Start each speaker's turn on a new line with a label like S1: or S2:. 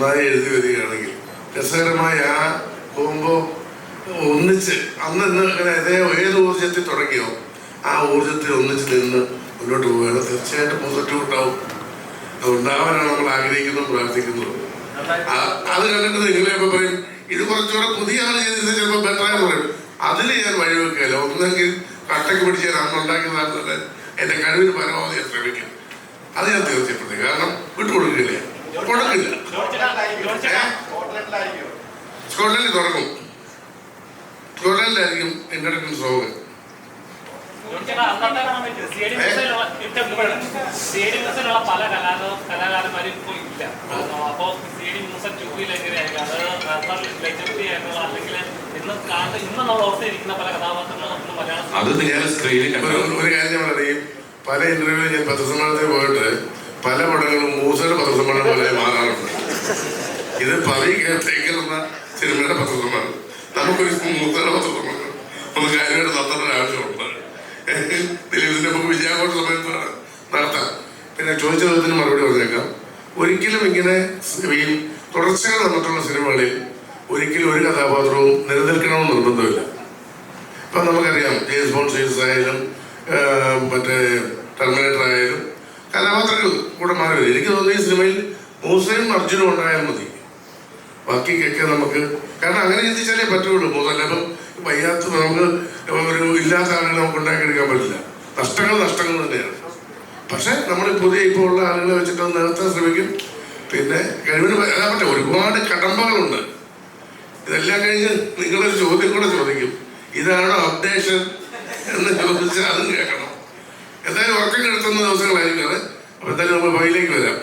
S1: നന്നായി എഴുതി വരികയാണെങ്കിൽ രസകരമായ ആ പോകുമ്പോൾ ഒന്നിച്ച് അന്ന് ഇന്ന് അതേ ഏത് ഊർജത്തിൽ തുടങ്ങിയോ ആ ഊർജത്തിൽ ഒന്നിച്ച് നിന്ന് മുന്നോട്ട് പോവുകയാണ്. തീർച്ചയായിട്ടും മുന്നോട്ട് കൂട്ടാവും അത് ഉണ്ടാവാനാണ് നമ്മൾ ആഗ്രഹിക്കുന്നതും പ്രാർത്ഥിക്കുന്നു അത് കണ്ടിട്ട് നിങ്ങളിപ്പോ പറയും ഇത് കുറച്ചുകൂടെ പുതിയ ആൾ ചെയ്തിരുന്നത് ചിലപ്പോൾ ബെറ്ററായി പറയും. അതിൽ ഞാൻ വഴിവെക്കുകയില്ല. ഒന്നെങ്കിൽ കട്ടയ്ക്ക് പിടിച്ച് ഞാൻ അന്ന് ഉണ്ടാക്കുന്നതാണ് എന്റെ കഴിവിന് പരമാവധി ഞാൻ ശ്രമിക്കും. അത് ഞാൻ തീർച്ചയായിട്ടും കാരണം വിട്ടുകൊടുക്കില്ല സ്കോട്ട്ലൻഡിൽ തുടങ്ങും. സ്കോട്ട്ലൻഡിലായിരിക്കും
S2: പല കലാകാരന്മാരും ഇല്ല. അപ്പോ ടൂവിൽ എങ്ങനെയായിരിക്കും അത് ലെജൻഡറി ആയിട്ടുള്ള അല്ലെങ്കിൽ ഇന്ന് കാണുന്ന ഇന്ന് നമ്മൾ ഓർത്തിരിക്കുന്ന പല കഥാപാത്രങ്ങളും മലയാള
S1: ഒരു കാര്യം ഞാൻ പറയും പല ഇന്റർവ്യൂവിലും ഞാൻ പത്രസമ്മേളനത്തിൽ പോയിട്ട് പല പടങ്ങളും മൂസയുടെ പത്രസമ്മേളനം പോലെ മാറാറുണ്ട്. ഇത് കേൾക്കുന്ന സിനിമയുടെ പത്രമാണ് നമുക്കൊരു മൂസയുടെ പത്രമാണ് നമുക്ക് കാര്യമായിട്ട് നടത്തേണ്ട ആവശ്യമുണ്ട്. ദിലീപിന്റെ നമുക്ക് വിജയാഘോഷ സമയത്താണ്. നടത്താം. പിന്നെ ചോദിച്ച ചോദ്യത്തിന് മറുപടി പറഞ്ഞേക്കാം. ഒരിക്കലും ഇങ്ങനെ സിനിമയിൽ തുടർച്ചകൾ വന്നിട്ടുള്ള സിനിമകളിൽ ഒരിക്കലും ഒരു കഥാപാത്രവും നിലനിൽക്കണമെന്ന് നിർബന്ധമില്ല. ഇപ്പം നമുക്കറിയാം ജെയിംസ് ബോൺ സീരീസ് ആയാലും മറ്റേ ടെർമിനേറ്റർ ആയാലും കഥാപാത്രങ്ങൾ കൂടെ മാറി വരും. എനിക്ക് തോന്നുന്നു ഈ സിനിമയിൽ മൂസയും അർജുനും ഉണ്ടായാൽ മതി. ബാക്കിക്കൊക്കെ നമുക്ക് കാരണം അങ്ങനെ ചിന്തിച്ചാലേ പറ്റുള്ളൂ. മൂന്നല്ലപ്പം വയ്യാത്ത നമുക്ക് ഒരു ഇല്ലാത്ത ആളുകൾ നമുക്ക് ഉണ്ടാക്കിയെടുക്കാൻ പറ്റില്ല. നഷ്ടങ്ങൾ നഷ്ടങ്ങൾ തന്നെയാണ്. പക്ഷെ നമ്മൾ പുതിയ ഇപ്പോൾ ഉള്ള ആളുകളെ വെച്ചിട്ട് നിലനിർത്താൻ ശ്രമിക്കും. പിന്നെ കഴിവിന് പ- അതാ പറ്റേ ഒരുപാട് കടമ്പകളുണ്ട്. ഇതെല്ലാം കഴിഞ്ഞ് നിങ്ങളൊരു ചോദ്യം കൂടെ ചോദിക്കും. ഇതാണോ അപ്ഡേഷൻ എന്ന് ചോദിച്ചാൽ അതും കേൾക്കണം. എന്തായാലും ഉറക്കം കിടത്തുന്ന ദിവസങ്ങളായിരിക്കും അത്. അപ്പോൾ എന്തായാലും നമ്മൾ ഫൈലേക്ക് വരാം.